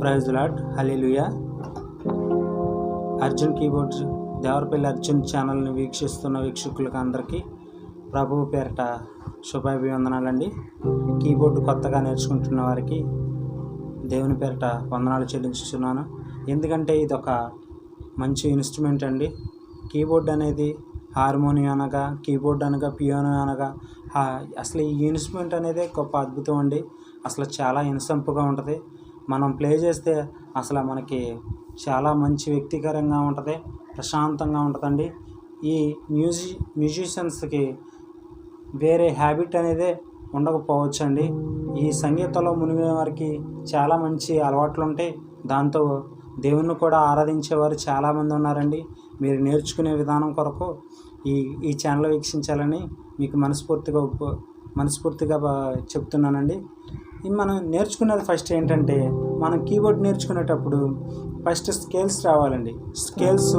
Praise Lord hallelujah Arjun keyboard Devarapalli Arjun ఛానల్ని వీక్షిస్తున్న వీక్షకులకు అందరికీ ప్రభువు పేరట శుభాభివందనాలండి. కీబోర్డు కొత్తగా నేర్చుకుంటున్న వారికి దేవుని పేరట వందనాలు చెల్లించుతున్నాను ఎందుకంటే ఇది ఒక మంచి ఇన్స్ట్రుమెంట్ అండి. కీబోర్డ్ అనేది హార్మోనియం అనగా కీబోర్డ్ అనగా పియానో అనగా అసలు ఈ ఇన్స్ట్రుమెంట్ అనేది గొప్ప అద్భుతం అండి. అసలు చాలా ఇన్సంపుగా ఉంటుంది. మనం ప్లే చేస్తే అసలు మనకి చాలా మంచి వ్యక్తికరంగా ఉంటుంది ప్రశాంతంగా ఉంటుందండి. ఈ మ్యూజి మ్యూజిషియన్స్కి వేరే హ్యాబిట్ అనేది ఉండకపోవచ్చు అండి ఈ సంగీతంలో మునిగిన వారికి చాలా మంచి అలవాట్లు ఉంటాయి దాంతో దేవుణ్ణి కూడా ఆరాధించేవారు చాలామంది ఉన్నారండి. మీరు నేర్చుకునే విధానం కొరకు ఈ ఈ ఛానల్ వీక్షించాలని మీకు మనస్ఫూర్తిగా మనస్ఫూర్తిగా బా- చెప్తున్నానండి. మనం నేర్చుకున్నది ఫస్ట్ ఏంటంటే మనం కీబోర్డ్ నేర్చుకునేటప్పుడు ఫస్ట్ స్కేల్స్ రావాలండి. Scales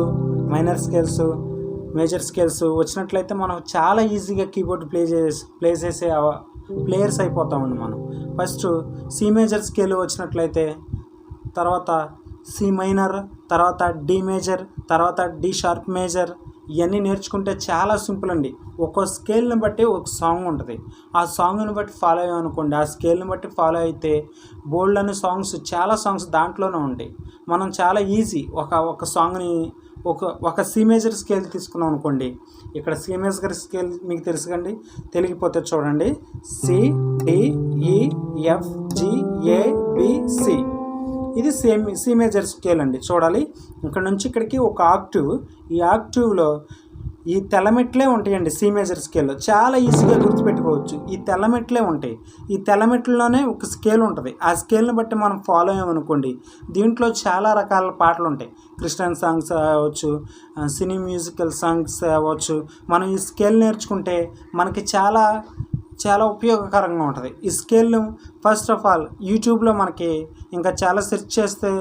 minor scales major scales వచ్చినట్లయితే మనం చాలా ఈజీగా కీబోర్డ్ ప్లే చేసి ప్లే చేసే ప్లేయర్స్ అయిపోతామండి మనం. ఫస్ట్ సి మేజర్ స్కేల్ వచ్చినట్లయితే తర్వాత సి మైనర్ తర్వాత డి మేజర్ తర్వాత డి షార్ప్ మేజర్ ఇవన్నీ నేర్చుకుంటే చాలా సింపుల్ అండి. ఒక్కో స్కేల్ని బట్టి ఒక సాంగ్ ఉంటుంది. ఆ సాంగ్ని బట్టి ఫాలో అయ్యామనుకోండి ఆ స్కేల్ని బట్టి ఫాలో అయితే బోల్డ్ అనే సాంగ్స్ చాలా సాంగ్స్ దాంట్లోనే ఉంటాయి. మనం చాలా ఈజీ ఒక ఒక సాంగ్ని ఒక ఒక సి మేజర్ స్కేల్ తీసుకున్నాం అనుకోండి ఇక్కడ సి మేజర్ స్కేల్ మీకు తెలుసుకండి తెలిగిపోతే చూడండి. సి ఎఫ్ జి ఇది సేమ్ సి మేజర్ స్కేల్ అండి. చూడాలి. ఇక్కడ నుంచి ఇక్కడికి ఒక ఆక్టివ్ ఈ ఆక్టివ్లో ఈ తెల్లమెట్లే ఉంటాయండి సి మేజర్ స్కేల్లో చాలా ఈజీగా గుర్తుపెట్టుకోవచ్చు. ఈ తెల్లమెట్లే ఉంటాయి. ఈ తెల్లమెట్లలోనే ఒక స్కేల్ ఉంటుంది. ఆ స్కేల్ని బట్టి మనం ఫాలో అయ్యామనుకోండి దీంట్లో చాలా రకాల పాటలు ఉంటాయి. క్రిస్టియన్ సాంగ్స్ అవ్వచ్చు సినీ మ్యూజికల్ సాంగ్స్ అవ్వచ్చు. మనం ఈ స్కేల్ నేర్చుకుంటే మనకి చాలా చాలా ఉపయోగకరంగా ఉంటుంది. ఈ స్కేల్ను ఫస్ట్ ఆఫ్ ఆల్ యూట్యూబ్లో మనకి ఇంకా చాలా సెర్చ్ చేస్తే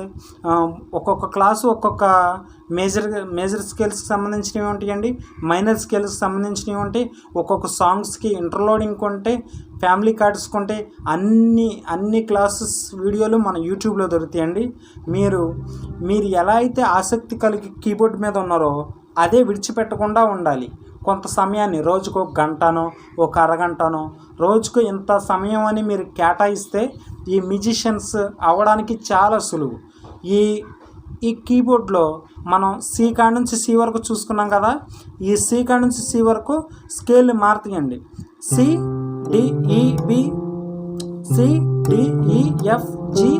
ఒక్కొక్క క్లాసు ఒక్కొక్క మేజర్ మేజర్ స్కేల్స్కి సంబంధించినవి ఉంటాయండి. మైనర్ స్కేల్స్కి సంబంధించినవి ఉంటాయి. ఒక్కొక్క సాంగ్స్కి ఇంటర్లోడింగ్ కొంటే ఫ్యామిలీ కార్డ్స్ కొంటే అన్ని అన్ని క్లాసెస్ వీడియోలు మన యూట్యూబ్లో దొరుకుతాయండి. మీరు మీరు ఎలా అయితే ఆసక్తి కలిగి కీబోర్డ్ మీద ఉన్నారో అదే విడిచిపెట్టకుండా ఉండాలి. కొంత సమయాన్ని రోజుకు ఒక గంటనో ఒక అరగంటనో రోజుకు ఇంత సమయం అని మీరు కేటాయిస్తే ఈ మ్యూజిషియన్స్ అవ్వడానికి చాలా సులువు. ఈ ఈ కీబోర్డ్లో మనం సి కాడ్ నుంచి సి వరకు చూసుకున్నాం కదా ఈ సి కాడ్ నుంచి సి వరకు scale మారుతాయండి. C D C D E F E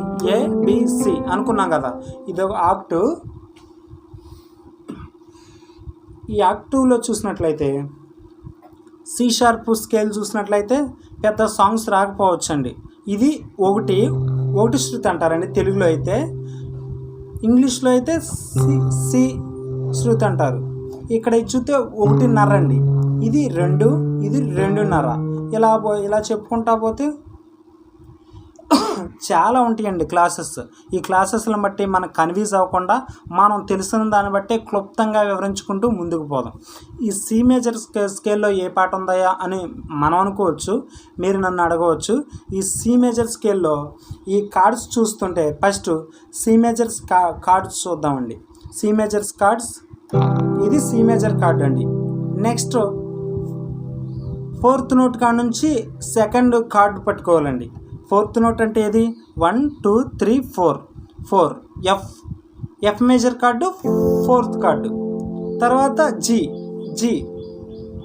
F అనుకున్నాం కదా ఇది ఒక ఆక్టివ్ ఈ యాక్టివ్లో చూసినట్లయితే సి షార్ప్ స్కేల్ చూసినట్లయితే పెద్ద సాంగ్స్ రాకపోవచ్చండి. ఇది ఒకటి ఒకటి శృతి అంటారండి. తెలుగులో అయితే ఇంగ్లీష్లో అయితే సి సి శృతి అంటారు. ఇక్కడ చూస్తే ఒకటిన్నర అండి. ఇది రెండు ఇది రెండున్నర. ఇలా పో- ఇలా చెప్పుకుంటా పోతే చాలా ఉంటాయండి క్లాసెస్. ఈ క్లాసెస్లను బట్టి మనం కన్ఫ్యూజ్ అవ్వకుండా మనం తెలిసిన దాన్ని బట్టి క్లుప్తంగా వివరించుకుంటూ ముందుకు పోదాం. ఈ సి మేజర్ స్కే స్కేల్లో ఏ పాట ఉందాయా అని మనం అనుకోవచ్చు మీరు నన్ను అడగవచ్చు. ఈ సి మేజర్ స్కేల్లో ఈ కార్డ్స్ చూస్తుంటే ఫస్ట్ సి మేజర్స్ కా కార్డ్స్ చూద్దామండి. సి మేజర్స్ కార్డ్స్ ఇది సి మేజర్ కార్డ్ అండి. నెక్స్ట్ ఫోర్త్ నోట్ కాడ నుంచి సెకండ్ కార్డు పట్టుకోవాలండి. ఫోర్త్ నోట్ అంటే ఏది? One two three four. Four. F. F major chord fourth chord. తర్వాత G. G.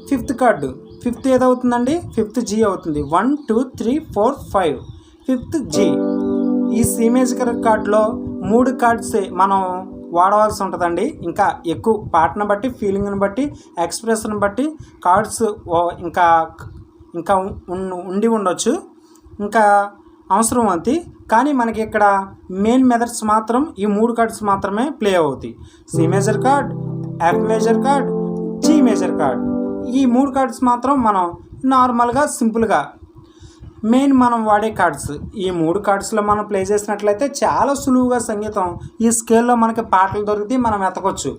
Fifth chord. Fifth ఏదవుతుందండి? Fifth G అవుతుంది. One two three four five. Fifth G. ఈ C major కార్డులో మూడు cards మనం వాడవలసి ఉంటుందండి. ఇంకా ఎక్కువ పాటను బట్టి ఫీలింగ్ని బట్టి ఎక్స్ప్రెషన్ బట్టి కార్డ్స్ ఇంకా ఇంకా ఉండి ఉండొచ్చు. ఇంకా అవసరం అంతే కానీ మనకి ఇక్కడ మెయిన్ మెథడ్స్ మాత్రం ఈ మూడు కార్డ్స్ మాత్రమే ప్లే అవుతాయి C major chord F major chord G major chord ఈ మూడు కార్డ్స్ మాత్రం మనం నార్మల్గా సింపుల్గా మెయిన్ మనం వాడే కార్డ్స్ ఈ మూడు కార్డ్స్లో మనం ప్లే చేసినట్లయితే చాలా సులువుగా సంగీతం ఈ స్కేల్లో మనకి పాటలు దొరికితే మనం ఎతకొచ్చు